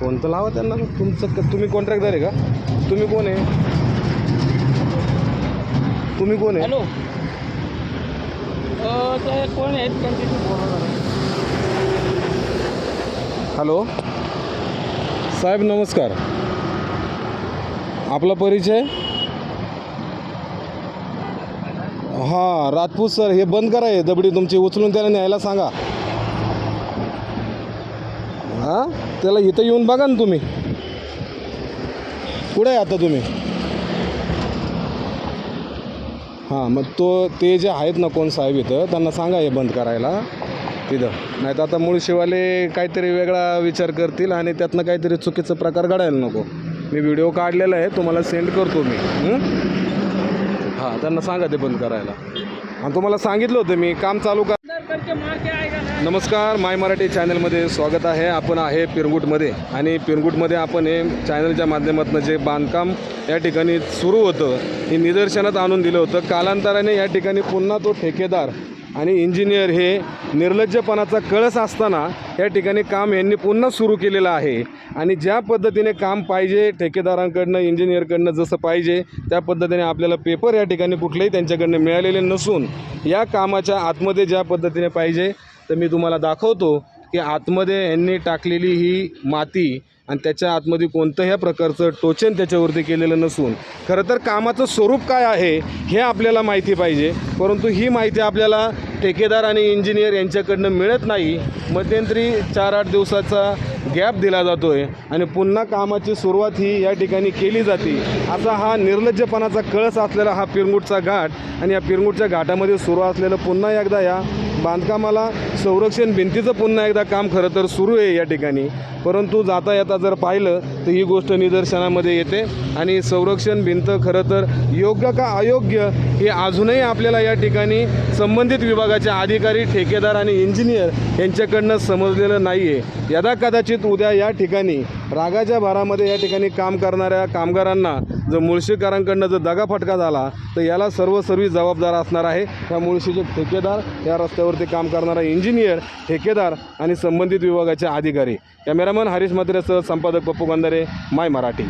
Phone तर लावा त्यांना? तुमचं तुम्ही कॉन्ट्रॅक्टदार आहे का? तुम्ही कोण आहे? तुम्ही कोण आहे? हॅलो. कोण आहेत? हॅलो. साहेब नमस्कार. आपला परिचय? हां राजपूत सर हे बंद करा हे दबडी तुमची. उचलून त्याला न्यायला सांगा. हां? त्याला इथं येऊन बघा ना तुम्ही. कुठे आहे आता तुम्ही? हां मग तो ते जे आहेत ना कोण साहेब इथं त्यांना सांगा हे बंद करायला. तिथं. नाही तर आता मुळशीवाले काहीतरी वेगळा विचार करतील आणि त्यातनं काहीतरी चुकीचं प्रकार घडायला नको. मी व्हिडिओ काढलेला आहे तुम्हाला सेंड करतो मी. हां त्यांना सांगा ते बंद करायला. आणि तुम्हाला सांगितलं होतं मी काम चालू करा करके मार के आएगा ना नमस्कार माय मराठी चॅनलमध्ये स्वागत आहे. आपण आहे पिरगुटमध्ये आणि पिरगुटमध्ये आपण हे चॅनलच्या माध्यमातून जे बांधकाम या ठिकाणी सुरू होतं हे निदर्शनात आणून दिलं होतं. कालांतराने या ठिकाणी पुन्हा तो ठेकेदार आणि इंजिनियर हे निर्लज्जपणाचा कळस असताना या ठिकाणी काम यांनी पुन्हा सुरू केलेलं आहे. आणि ज्या पद्धतीने काम पाहिजे ठेकेदारांकडनं इंजिनियरकडनं जसं पाहिजे त्या पद्धतीने आपल्याला पेपर या ठिकाणी कुठलेही त्यांच्याकडनं मिळालेले नसून या कामाच्या आतमध्ये ज्या पद्धतीने पाहिजे तर मी तुम्हाला दाखवतो की आतमध्ये यांनी टाकलेली ही माती आणि त्याच्या आतमध्ये कोणत्याही प्रकारचं टोचन त्याच्यावरती केलेलं नसून खरं तर कामाचं स्वरूप काय आहे हे आपल्याला माहिती पाहिजे. परंतु ही माहिती आपल्याला ठेकेदार आणि इंजिनियर यांच्याकडनं मिळत नाही मध्यंतरी चार आठ दिवसाचा गॅप दिला जातो आहे आणि पुन्हा कामाची सुरुवात ही या ठिकाणी केली जाते. असा हा निर्लज्जपणाचा कळस असलेला हा पिरंगुटचा घाट आणि या पिरंगुटच्या घाटामध्ये सुरू असलेलं पुन्हा एकदा या बांधकामाला संरक्षण भिंतीचं पुन्हा एकदा काम खरं तर सुरू आहे या ठिकाणी. परंतु जाता येता जर पाहिलं तर ही गोष्ट निदर्शनामध्ये येते आणि संरक्षण भिंत खरं तर योग्य का अयोग्य हे अजूनही आपल्याला या ठिकाणी संबंधित विभाग विभागाचे अधिकारी ठेकेदार आणि इंजिनियर यांच्याकडनं समजलेलं नाही आहे यदा कदाचित उद्या या ठिकाणी रागाच्या भारामध्ये या ठिकाणी काम करणाऱ्या कामगारांना जर मुळशीकरांकडनं जर दगाफटका झाला तर याला सर्व सर्वी जबाबदार असणार आहे. त्या मुळशीचे ठेकेदार या रस्त्यावरती काम करणारा इंजिनियर ठेकेदार आणि संबंधित विभागाचे अधिकारी. कॅमेरामन हरीश मात्रेसह संपादक पप्पू गंधारे माय मराठी.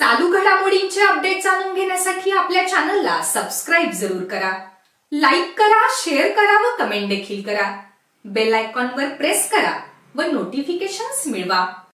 चालू घडामोडींचे अपडेट जाणून घेण्यासाठी आपल्या चॅनलला सबस्क्राईब जरूर करा. लाईक करा शेअर करा व कमेंट देखील करा. बेल आयकॉनवर प्रेस करा व नोटिफिकेशन्स मिळवा.